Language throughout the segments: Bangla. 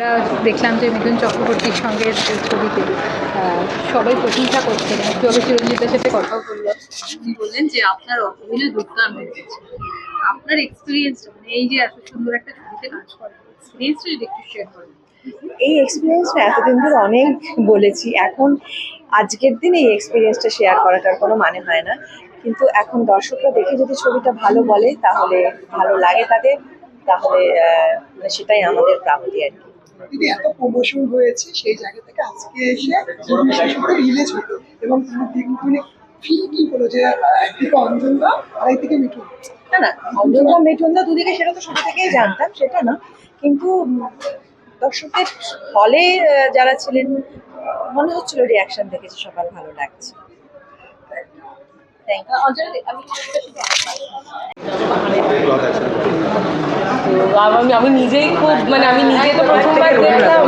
আমরা দেখলাম যে মিথুন চক্রবর্তীর সঙ্গে ছবিতে সবাই প্রশংসা করছেন। একটু আগে চিরঞ্জিতের সাথে কথা বলল। উনি বললেন যে আপনার অভিনয় দুর্দান্ত হয়েছে। আপনার এক্সপিরিয়েন্স মানে এই যে এত সুন্দর একটা ছবিতে কাজ করেন এক্সপিরিয়েন্সটা যদি একটু শেয়ার করেন। এই এক্সপিরিয়েন্সটা এতদিন ধরে অনেক বলেছি। এখন আজকের দিন এই এক্সপিরিয়েন্সটা শেয়ার করাটার কোনো মানে হয় না। কিন্তু এখন দর্শকরা দেখে যদি ছবিটা ভালো বলে তাহলে ভালো লাগে তাদের তাহলে মানে সেটাই আমাদের প্রাপ্তি আর কি। দিদি এত প্রমোশন হয়েছে সেই জায়গা থেকে আজকে এসে রিলিজ হলো এবং দিক- তুমি ফিল কি হলো যে একদিকে অঞ্জনদা আর একদিকে মিঠুন। না না অঞ্জনা মিঠুনদা দুদিকে সেটা তো শুরু থেকেই জানতাম সেটা না। কিন্তু উম, দর্শকদের হলে যারা ছিলেন মনে হচ্ছিল রিয়াকশন দেখেছি সবার ভালো লাগছে। আমি নিজেই খুব মানে আমি নিজে তো প্রথমবার দেখলাম।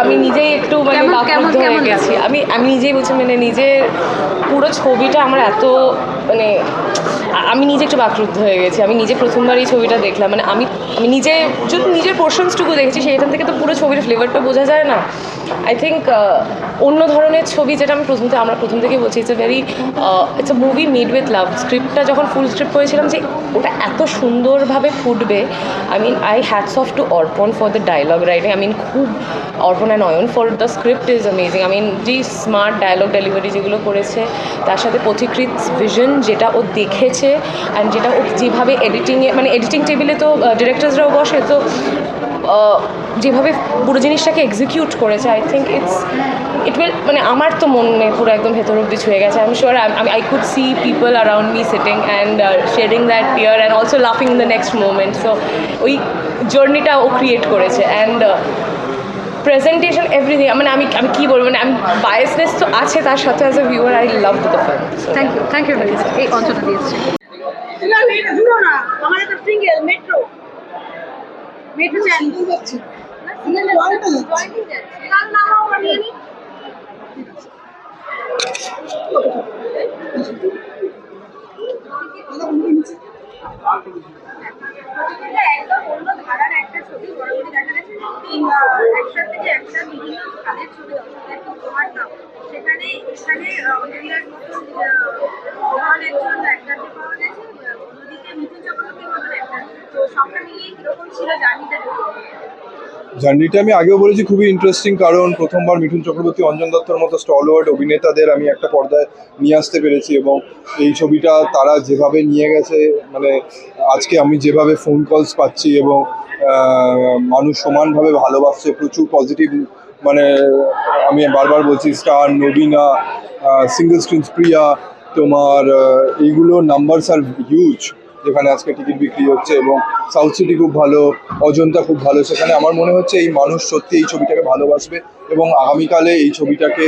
আমি নিজেই একটু মানে বাকরুদ্ধ হয়ে গেছি। আমি আমি নিজেই বলছি মানে নিজে পুরো ছবিটা আমার এত মানে আমি নিজে একটু বাকরুদ্ধ হয়ে গেছি। আমি নিজে প্রথমবার এই ছবিটা দেখলাম। মানে আমি আমি নিজে যদি নিজের পোর্শনসটুকু দেখেছি সেইখান থেকে তো পুরো ছবির ফ্লেভারটা বোঝা যায় না। আই থিঙ্ক অন্য ধরনের ছবি যেটা আমি প্রথম থেকে আমরা প্রথম থেকেই বলছি it's a very it's a movie made with love স্ক্রিপ্টটা যখন ফুল স্ক্রিপ্ট করেছিলাম যে ওটা এত সুন্দরভাবে ফুটবে I mean I hats off to Arpan for the dialogue writing I mean খুব Arpan and Ayan for the script is amazing I mean যে স্মার্ট ডায়লগ ডেলিভারি যেগুলো করেছে, তার সাথে পথিকৃত ভিশন যেটা ও দেখেছে অ্যান্ড যেটা ও যেভাবে এডিটিংয়ে মানে এডিটিং টেবিলে তো ডিরেক্টরসরাও বসে, তো যেভাবে পুরো জিনিসটাকে এক্সিকিউট করেছে I think it's it will মানে আমার তো মনে পুরো একদম ভেতর অব্দি ছুঁয়ে গেছে। আই এম শিওর আমি I could see people around me sitting and sharing that tear and also লাফিং in the next moment so ওই জার্নিটা ও ক্রিয়েট করেছে অ্যান্ড প্রেজেন্টেশন এভরিথিং মানে আমি আমি কী বলব মানে আমি বায়াসনেস তো আছে তার সাথে as a viewer I love the film thank you thank you very much এই অঞ্চলটা দিয়েছে। মেট্রো মেট্রো চ্যানেল যাচ্ছে সিঙ্গেল জয়েন্টে যাচ্ছে জয়েন্টিং যাচ্ছে কার নাম আমরা নিয়ে নিই দাদা বন্ধু নিচে এটা একদম অন্য ধারার একটা ছবি বরাবরই দেখা যাচ্ছে তিন একটা থেকে একটা বিভিন্ন কালের ছবি দর্শকদের তো তোমার নাম জার্নিটা? আমি আগেও বলেছি, খুবই ইন্টারেস্টিং কারণ প্রথমবার মিঠুন চক্রবর্তী, অঞ্জন দত্তর মতো স্টলওয়ার্ড অভিনেতাদের আমি একটা পর্দায় নিয়ে আসতে পেরেছি এবং এই ছবিটা তারা যেভাবে নিয়ে গেছে মানে আজকে আমি যেভাবে ফোন কলস পাচ্ছি এবং মানুষ সমানভাবে ভালোবাসছে, প্রচুর পজিটিভ মানে আমি বারবার বলছি, স্টার, নবীনা সিঙ্গল স্ক্রিন প্রিয়া, তোমার এইগুলো নাম্বারস আর হিউজ যেখানে আজকে টিকিট বিক্রি হচ্ছে এবং সাউথ সিটি খুব ভালো, অজন্তা খুব ভালো, সেখানে আমার মনে হচ্ছে এই মানুষ সত্যি এই ছবিটাকে ভালোবাসবে এবং আগামীকালে এই ছবিটাকে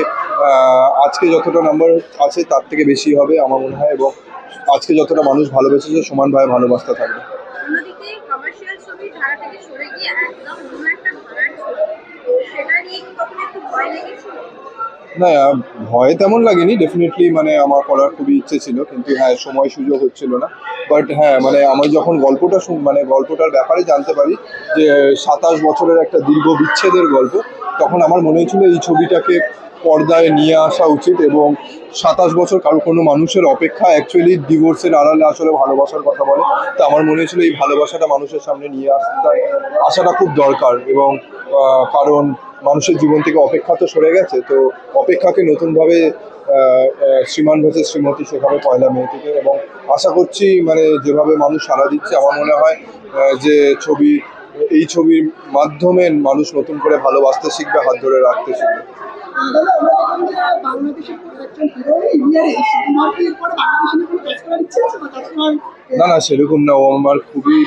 আজকে যতটা নাম্বার আছে তার থেকে বেশি হবে আমার মনে হয় এবং আজকে যতটা মানুষ ভালোবেসেছে সমানভাবে ভালোবাসতে থাকবে। অন্যদিকে কমার্শিয়াল ছবি ধারা থেকে সরে গিয়ে একদম না, ভয় তেমন লাগেনি ডেফিনেটলি মানে আমার করার খুবই ইচ্ছে ছিল, কিন্তু হ্যাঁ সময় সুযোগ হচ্ছিল না। বাট হ্যাঁ মানে আমি যখন গল্পটা শুন মানে গল্পটার ব্যাপারে জানতে পারি যে সাতাশ বছরের একটা দীর্ঘ বিচ্ছেদের গল্প, তখন আমার মনে হয়েছিল এই ছবিটাকে পর্দায় নিয়ে আসা উচিত এবং সাতাশ বছর কারও কোনো মানুষের অপেক্ষা অ্যাকচুয়ালি ডিভোর্সের আড়ালে আসলে ভালোবাসার কথা বলে। তো আমার মনে হয়েছিল এই ভালোবাসাটা মানুষের সামনে নিয়ে আসতে আসাটা খুব দরকার এবং কারণ মানুষের জীবন থেকে অপেক্ষা তো সরে গেছে, তো অপেক্ষাকে নতুনভাবে শ্রীমান ভাষে শ্রীমতী শেখাবে পয়লা মে থেকে এবং আশা করছি মানে যেভাবে মানুষ সাড়া দিচ্ছে, আমার মনে হয় যে ছবি, এই ছবির মাধ্যমে মানুষ নতুন করে ভালোবাসতে শিখবে, হাত ধরে রাখতে শিখবে। না না, সেরকম না। ও আমার খুবই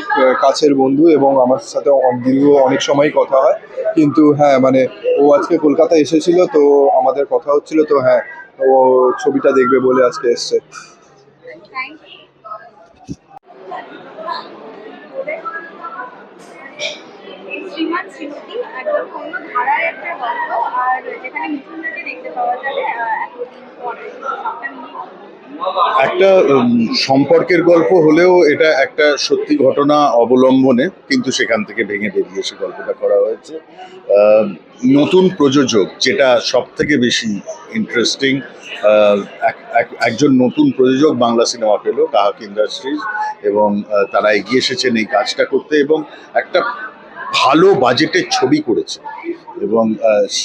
কাছের বন্ধু এবং আমার সাথে দীর্ঘ অনেক সময় কথা হয়। কিন্তু হ্যাঁ মানে ও আজকে কলকাতা এসেছিল, তো আমাদের কথা হচ্ছিল, তো হ্যাঁ ও ছবিটা দেখবে বলে আজকে এসছে। একদম একটা গল্প, আর যেখানে দেখতে পাওয়া যাবে এতদিন পরে। একটা সম্পর্কের গল্প হলেও এটা একটা সত্যি ঘটনা অবলম্বনে কিন্তু সেখান থেকে ভেঙে বেরিয়ে গল্পটা করা হয়েছে। নতুন প্রযোজক যেটা সব থেকে বেশি ইন্টারেস্টিং একজন নতুন প্রযোজক বাংলা সিনেমা পেল, কাহাক ইন্ডাস্ট্রিজ, এবং তারা এগিয়ে এসেছেন এই কাজটা করতে এবং একটা ভালো বাজেটের ছবি করেছে। এবং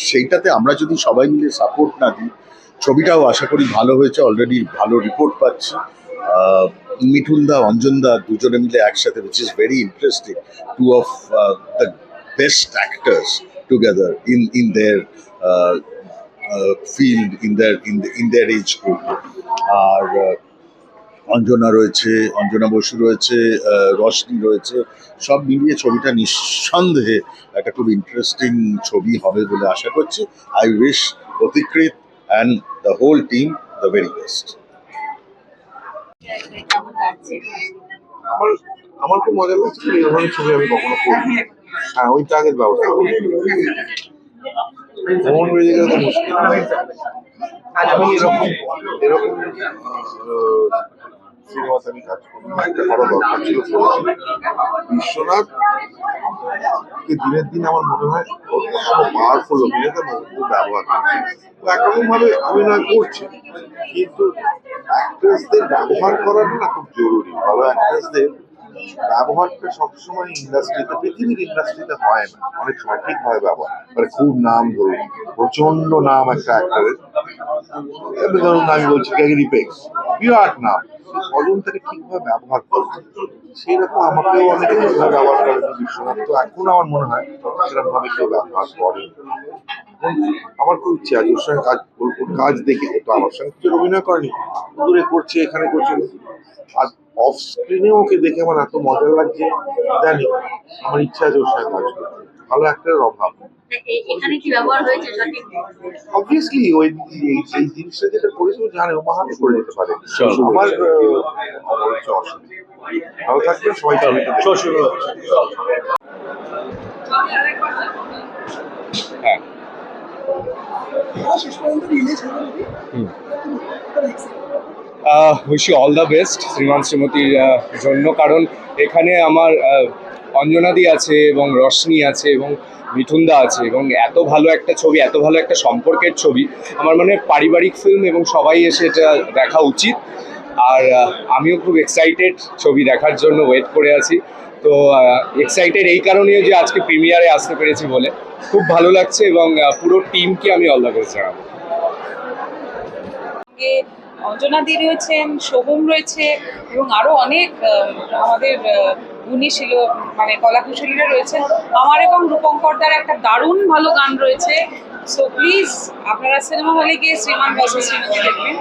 সেইটাতে আমরা যদি সবাই মিলে সাপোর্ট না দিই ছবিটাও আশা করি ভালো হয়েছে। অলরেডি ভালো রিপোর্ট পাচ্ছি। মিঠুনদা অঞ্জনদা দুজনে মিলে একসাথে which is very interesting two of the best actors together in in their field in their in in their age group আর অঞ্জনা রয়েছে, অঞ্জনা বসু রয়েছে রশনি রয়েছে, সব মিলিয়ে ছবিটা নিঃসন্দেহে একটা খুব ইন্টারেস্টিং ছবি হবে বলে আশা করছি। I wish প্রতিকৃত and the whole team, the very best. আমার খুব মজা লাগছে এই ধরনের ছবি আমি কখনো করি হ্যাঁ ওই টাগের ব্যবস্থা করি। হয়ে গেলে তো মুশকিল এরকম এরকম সিনেমাতে আমি কাজ দিনের দিন আমার মনে হয় পাওয়ারফুল অভিনেতা ব্যবহার। তো একরকম ভাবে অভিনয় করছে, কিন্তু অ্যাক্ট্রেসদের ব্যবহার করাটা না খুব জরুরি। ভালো অ্যাক্ট্রেসদের ব্যবহারটা সবসময় ইন্ডাস্ট্রিতে পৃথিবীর ইন্ডাস্ট্রিতে হয় না। অনেক সময় হয় ব্যবহার মানে খুব নাম ধরুন প্রচণ্ড নাম একটা অ্যাক্টরের ধরুন আমি বলছি গ্যাগরি পেক্স বিরাট নাম। তাকে ঠিকভাবে ব্যবহার করে সেই রকম আমাকেও অনেকে ব্যবহার করে বিশ্বনাথ। তো এখন আমার মনে হয় সেরকম ভাবে কেউ ব্যবহার করে আমার খুব ইচ্ছে আছে ওর সঙ্গে কাজ কাজ দেখে। তো আমার সঙ্গে কিছু অভিনয় করেনি। দূরে করছে, এখানে করছে। আর অফ স্ক্রিনে ওকে দেখে আমার এত মজা লাগছে। জানি, আমার ইচ্ছা আছে ওর সঙ্গে কাজ করতে। ভালো একটার অভাব। এখানে কি ব্যবহার হয়েছে সঠিক? অবভিয়াসলি ওই এই জিনিসটা যেটা করেছে ও জানে ও বাহাতে করে যেতে পারে। আমার হচ্ছে অসুবিধা ভালো থাকবে সবাই উইশ অল দ্য বেস্ট শ্রীমান শ্রীমতীর জন্য। কারণ এখানে আমার অঞ্জনাদি আছে এবং রশনি আছে এবং মিঠুনদা আছে এবং এত ভালো একটা ছবি, এত ভালো একটা সম্পর্কের ছবি। আমার মনে পারিবারিক ফিল্ম এবং সবাই এসে এটা দেখা উচিত। আর আমিও খুব এক্সাইটেড ছবি দেখার জন্য ওয়েট করে আছি। তো এক্সাইটেড এই কারণেও যে আজকে প্রিমিয়ারে আসতে পেরেছি বলে। খুব ভালো লাগছে এবং পুরো টিমকে আমি অল দ্য বেস্ট জানাব। অঞ্জনাদি রয়েছেন, শোভম রয়েছে এবং আরও অনেক আমাদের গুণী ছিল মানে কলাকুশলীরা রয়েছেন আমার এবং রূপঙ্কর দ্বারা একটা দারুণ ভালো গান রয়েছে সো প্লিজ আপনারা সিনেমা হলে গিয়ে শ্রীমান বসে শ্রীমতী দেখবেন।